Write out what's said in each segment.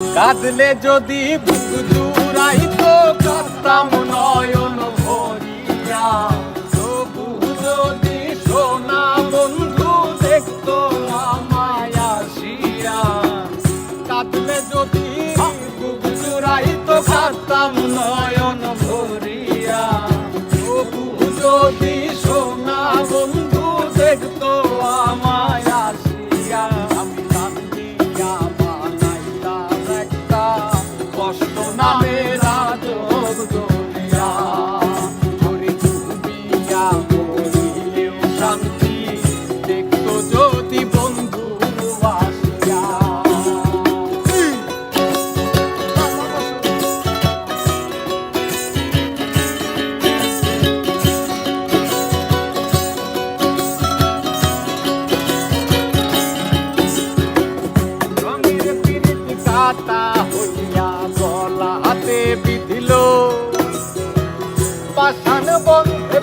কাঁদলে যদি বুক জুড়াই তো কাঁদতাম নয়ন ভরিয়া।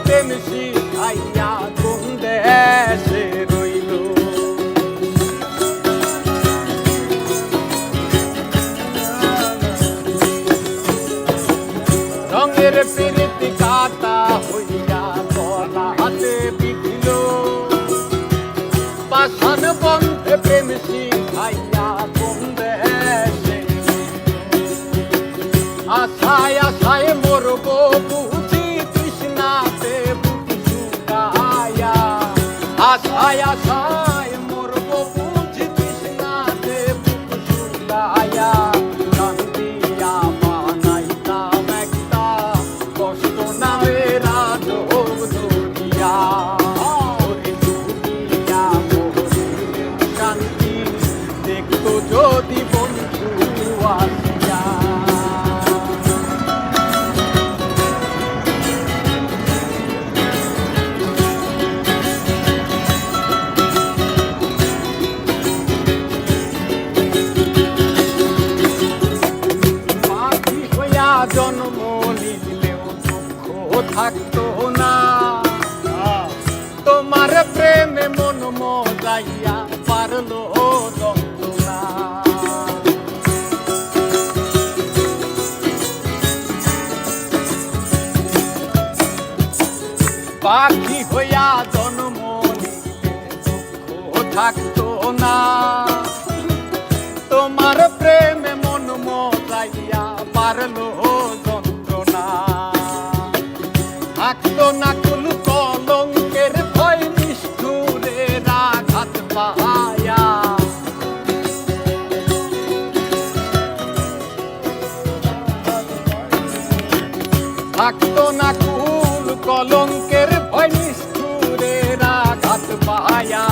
প্রেম শিখাইয়া কোন দেশে রইল? রঙের পিরিতি কাটা হইয়া দেশে আশায় আশায় আশায় জন্ম নিলেও দুঃখ থাকতো না। তোমার প্রেমে মন মজাইয়া পারল যন্ত্রণা। পাখি হইয়া জন্ম দুঃখ থাকতো না। তোমার প্রেমে মন মজাইয়া পারল যন্ত্রণা। থাকতো না কুল কলঙ্কের ভয়, নিষ্ঠুরে রাঘাত পায়া। থাকতো না কুল কলঙ্কের ভয়, নিষ্ঠুরে রাঘাত পায়া।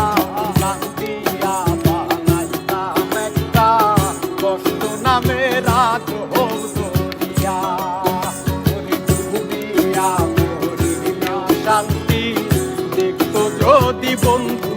Yvonne